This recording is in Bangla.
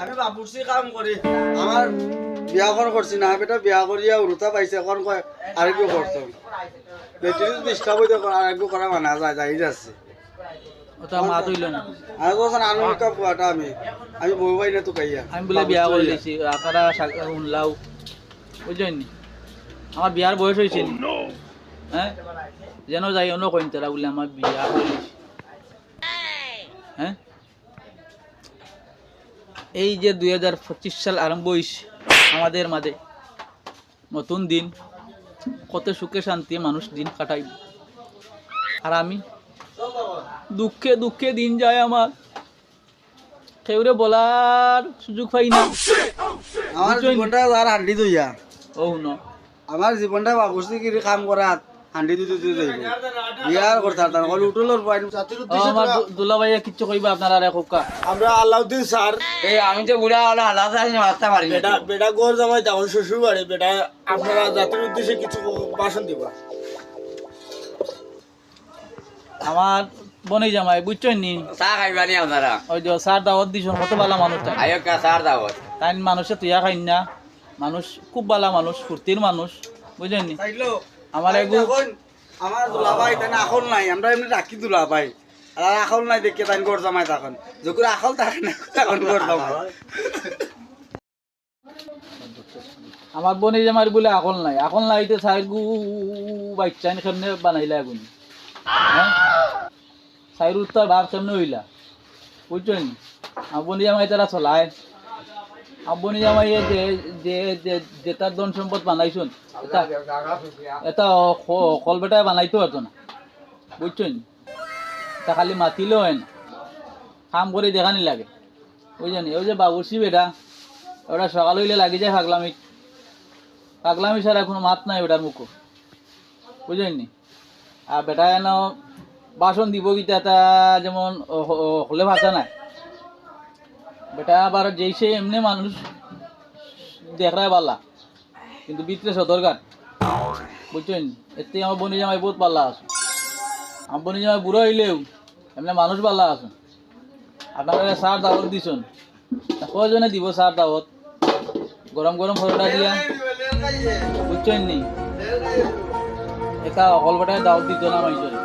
আমি বাবুর্চি কাম করি। আমার বিয়া কর করছি না বেটা বিয়া করিয়া উরুতা পাইছে এখন কয় আর কি করতো বেটির ডিস্টার্ব হইতে আর একটু করা মানা যায় যাই যাচ্ছে আমি। আমি আমি বউ না তো কাইয়া আমি বলে বিয়া করে দিয়েছি আপনারা শুনলাও বুঝলেন? আমার বিয়ার বয়স হয়েছে? হ্যাঁ যেন যাই অন্য কইন তারা বলে আমার বিয়া করে হ্যাঁ এই যে দুই হাজার পঁচিশ সাল আরম্ভ হয়েছে আমাদের মাঝে নতুন দিন কত সুখে শান্তি মানুষ দিন কাটাই আর আমি দুঃখে দুঃখে দিন যায় আমার। কেউরে বলার সুযোগ পাই না। আমার? জীবনটা আর হান্ডি দইয়া ও ন আমার জীবনটা বাবুর্চি কিরি কাম করা হান্ডি যাইব। পয়েন্ট আমার দুলা ভাইয়া কিচ্ছু কইবা আপনারা রে কোকা আমরা আলাউদ্দিন স্যার। এই আমি বুড়া হলো পারি বেটা বেটা গোর জামাই তখন শ্বশুর বাড়ি। বেটা আপনারা জাতির উদ্দেশ্যে কিছু ভাষণ দিবা। আমার বনেই জামাই বুঝছেন নি? চা খাইবানি আপনারা? ওই যে স্যার দাওয়াত দিছ কত ভালো মানুষ তাই? আয়ো কা চার দাওয়াত। তাই মানুষে তুইয়া খাই না। মানুষ খুব ভালো মানুষ ফুর্তির মানুষ বুঝলেন নি? আমার এখন আমার দুলাভাই তাই আখল নাই আমরা এমনি রাখি দুলাভাই। আর আখল নাই দেখে তাই গোর জামাই তখন যখন আখল থাকে না তখন জামাই। আমার জামাই বলে আকল নাই আকল নাই তো স্যার গু বাচ্চা কেমনে বানাইলা এগুন? হ্যাঁ? সাইর উত্তর ভাব কেমনে হইলা? বুঝছেন? আব্বনি জামাই তারা চলায়। আব্বনি জামাই যে ধন সম্পদ বানাইছুন এটা এটা ক- কল বেটায় বানাইতে পারতো না বুঝছেন তা খালি মাতিলেও হয় না। কাম করে দেখানি লাগে বুঝছেন ওই যে বাবুসি বেটা ওটা সকাল হইলে লাগি যায় পাগলামি পাগলামি ছাড়া কোনো মাত নাই ওটার মুখ বুঝলেন নি আর বেটা এন বাসন দিব গীতা যেমন হলে ভাষা নাই। বেটা আবার যেই সে এমনি মানুষ দেখায় পাল্লা। কিন্তু ভিতরে সতর্কার বুঝছেন? এতে আমার বনি জামাই বহুত পাল্লা আছে। আমার বনি জামাই বুড়ো হইলেও এমনি মানুষ পাল্লা আছে। আপনারা সার দাওয়াত দিছুন। কজনে দিব সার দাওয়াত? গরম গরম ফটোটা দিয়া। বুঝছেন নি? একা অকল বেটায় দাওয়াত দিত না মাইসরে